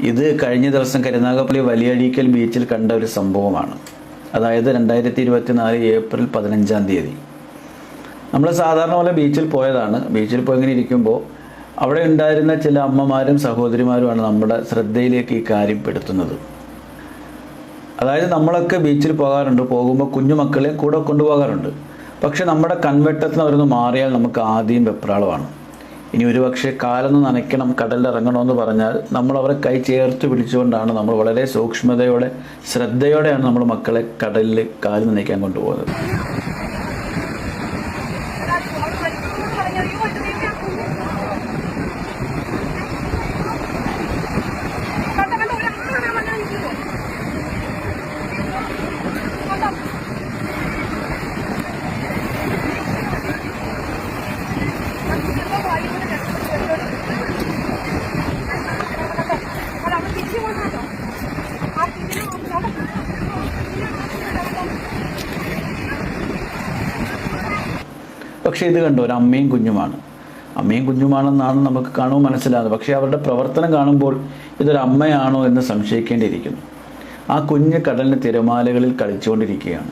ഇത് കഴിഞ്ഞ ദിവസം കരുനാഗപ്പള്ളി വലിയഴീക്കൽ ബീച്ചിൽ കണ്ട ഒരു സംഭവമാണ്. അതായത് രണ്ടായിരത്തി ഇരുപത്തി നാല് ഏപ്രിൽ പതിനഞ്ചാം തീയതി. നമ്മൾ സാധാരണ പോലെ ബീച്ചിൽ പോയതാണ്. ബീച്ചിൽ പോയി ഇങ്ങനെ ഇരിക്കുമ്പോൾ അവിടെ ഉണ്ടായിരുന്ന ചില അമ്മമാരും സഹോദരിമാരുമാണ് നമ്മുടെ ശ്രദ്ധയിലേക്ക് ഈ കാര്യം പെടുത്തുന്നത്. അതായത് നമ്മളൊക്കെ ബീച്ചിൽ പോകാറുണ്ട്. പോകുമ്പോൾ കുഞ്ഞുമക്കളെയും കൂടെ കൊണ്ടുപോകാറുണ്ട്. പക്ഷെ നമ്മുടെ കൺവെട്ടത്തിന് അവരൊന്ന് മാറിയാൽ നമുക്ക് ആദ്യം വെപ്രാളമാണ്. ഇനി ഒരുപക്ഷെ കാലൊന്ന് നനയ്ക്കണം ഇറങ്ങണമെന്ന് പറഞ്ഞാൽ നമ്മൾ അവരെ കൈ ചേർത്ത് പിടിച്ചുകൊണ്ടാണ് നമ്മൾ വളരെ സൂക്ഷ്മതയോടെ ശ്രദ്ധയോടെയാണ് നമ്മൾ മക്കളെ കടലിൽ കാൽ നനയ്ക്കാൻ കൊണ്ടുപോകുന്നത്. പക്ഷേ ഇത് കണ്ടോ ഒരു അമ്മയും കുഞ്ഞുമാണ്. അമ്മയും കുഞ്ഞുമാണെന്നാണ് നമുക്ക് കാണുമ്പോൾ മനസ്സിലാകുന്നത്. പക്ഷേ അവരുടെ പ്രവർത്തനം കാണുമ്പോൾ ഇതൊരു അമ്മയാണോ എന്ന് സംശയിക്കേണ്ടിയിരിക്കുന്നു. ആ കുഞ്ഞ് കടലിന് തിരമാലകളിൽ കളിച്ചുകൊണ്ടിരിക്കുകയാണ്.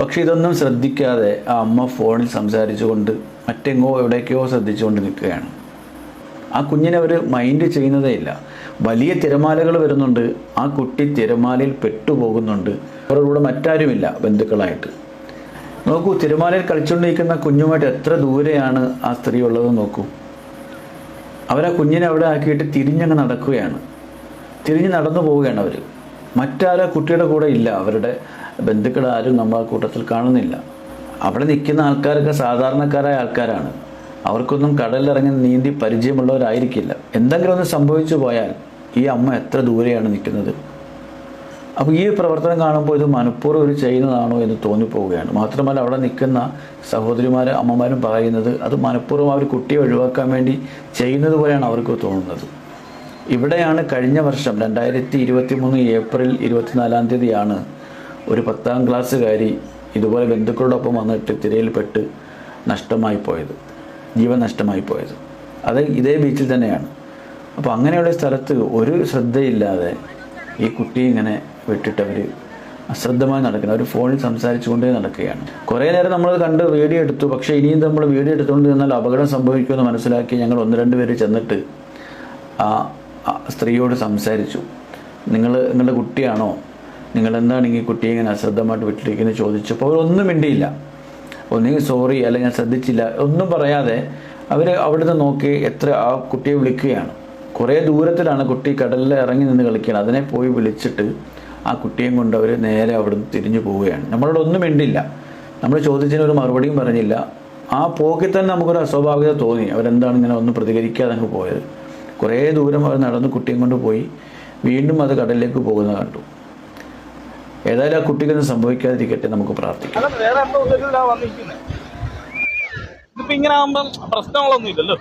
പക്ഷേ ഇതൊന്നും ശ്രദ്ധിക്കാതെ ആ അമ്മ ഫോണിൽ സംസാരിച്ചുകൊണ്ട് മറ്റെങ്ങോ എവിടേക്കോ ശ്രദ്ധിച്ചുകൊണ്ട് നിൽക്കുകയാണ് ആ കുഞ്ഞിനെ അവർ മൈൻഡ് ചെയ്യുന്നതേ ഇല്ല. വലിയ തിരമാലകൾ വരുന്നുണ്ട്. ആ കുട്ടി തിരമാലയിൽ പെട്ടുപോകുന്നുണ്ട്. അവരുടെ കൂടെ മറ്റാരുമില്ല ബന്ധുക്കളായിട്ട്. നോക്കൂ തിരുമാലയിൽ കളിച്ചുകൊണ്ടിരിക്കുന്ന കുഞ്ഞുമായിട്ട് എത്ര ദൂരെയാണ് ആ സ്ത്രീ ഉള്ളത് നോക്കൂ. അവരാ കുഞ്ഞിനെ അവിടെ ആക്കിയിട്ട് തിരിഞ്ഞങ്ങ് നടക്കുകയാണ്. തിരിഞ്ഞ് നടന്നു പോവുകയാണ് അവർ മറ്റാരും കുട്ടിയുടെ കൂടെ ഇല്ല. അവരുടെ ബന്ധുക്കൾ ആരും നമ്മൾ ആ കൂട്ടത്തിൽ കാണുന്നില്ല. അവിടെ നിൽക്കുന്ന ആൾക്കാരൊക്കെ സാധാരണക്കാരായ ആൾക്കാരാണ്. അവർക്കൊന്നും കടലിലിറങ്ങി നീന്തി പരിചയമുള്ളവരായിരിക്കില്ല. എന്തെങ്കിലും ഒന്ന് സംഭവിച്ചു പോയാൽ ഈ അമ്മ എത്ര ദൂരെയാണ് നിൽക്കുന്നത്? അപ്പോൾ ഈ പ്രവർത്തനം കാണുമ്പോൾ ഇത് മനഃപൂർവം ഒരു ചെയ്യുന്നതാണോ എന്ന് തോന്നിപ്പോവുകയാണ്. മാത്രമല്ല അവിടെ നിൽക്കുന്ന സഹോദരിമാരും അമ്മമാരും പറയുന്നത് അത് മനഃപൂർവം അവർ കുട്ടിയെ ഒഴിവാക്കാൻ വേണ്ടി ചെയ്യുന്നത് പോലെയാണ് അവർക്ക് തോന്നുന്നത്. ഇവിടെയാണ് കഴിഞ്ഞ വർഷം രണ്ടായിരത്തി ഇരുപത്തി മൂന്ന് ഏപ്രിൽ ഇരുപത്തിനാലാം തീയതിയാണ് ഒരു പത്താം ക്ലാസ്സുകാരി ഇതുപോലെ ബന്ധുക്കളോടൊപ്പം വന്നിട്ട് തിരയിൽപ്പെട്ട് നഷ്ടമായി പോയത്. ജീവൻ നഷ്ടമായി പോയത്. അത് ഇതേ ബീച്ചിൽ തന്നെയാണ്. അപ്പോൾ അങ്ങനെയുള്ള സ്ഥലത്ത് ഒരു ശ്രദ്ധയില്ലാതെ ഈ കുട്ടി ഇങ്ങനെ വിട്ടിട്ട് അവർ അശ്രദ്ധമായി നടക്കുന്നത് അവർ ഫോണിൽ സംസാരിച്ചുകൊണ്ടേ നടക്കുകയാണ്. കുറേ നേരം നമ്മൾ കണ്ട് വീഡിയോ എടുത്തു. പക്ഷേ ഇനിയും നമ്മൾ വീഡിയോ എടുത്തുകൊണ്ട് നിന്നാൽ അപകടം സംഭവിക്കുമെന്ന് മനസ്സിലാക്കി ഞങ്ങൾ ഒന്ന് രണ്ട് പേര് ചെന്നിട്ട് ആ സ്ത്രീയോട് സംസാരിച്ചു. നിങ്ങൾ നിങ്ങളുടെ കുട്ടിയാണോ? നിങ്ങൾ എന്താണ് ഈ കുട്ടിയെ ഇങ്ങനെ അശ്രദ്ധമായിട്ട് വിട്ടിരിക്കുന്നത് ചോദിച്ചപ്പോൾ അവരൊന്നും മിണ്ടിയില്ല. ഒന്നെങ്കിൽ സോറി അല്ലെങ്കിൽ ഞാൻ ശ്രദ്ധിച്ചില്ല. ഒന്നും പറയാതെ അവർ അവിടുന്ന് നോക്കി എത്ര ആ കുട്ടിയെ വിളിക്കുകയാണ്. കുറേ ദൂരത്തിലാണ് കുട്ടി കടലിൽ ഇറങ്ങി നിന്ന് കളിക്കുന്നത് അതിനെ പോയി വിളിച്ചിട്ട് ആ കുട്ടിയും കൊണ്ട് അവർ നേരെ അവിടുന്ന് തിരിഞ്ഞു പോവുകയാണ്. നമ്മളോട് ഒന്നും മിണ്ടില്ല. നമ്മൾ ചോദിച്ചതിന് ഒരു മറുപടിയും പറഞ്ഞില്ല. ആ പോക്കിൽ തന്നെ നമുക്കൊരു അസ്വാഭാവികത തോന്നി. അവരെന്താണ് ഇങ്ങനെ ഒന്നും പ്രതികരിക്കാതെ അങ്ങ് പോയത്? കുറേ ദൂരം അവർ നടന്ന് കുട്ടിയും കൊണ്ട് പോയി. വീണ്ടും അത് കടലിലേക്ക് പോകുന്ന കണ്ടു. ഏതായാലും ആ കുട്ടിക്കൊന്നും സംഭവിക്കാതിരിക്കട്ടെ നമുക്ക് പ്രാർത്ഥിക്കാം. ഇതിപ്പോ ഇങ്ങനെ ആകുമ്പം പ്രശ്നങ്ങളൊന്നും ഇല്ലല്ലോ.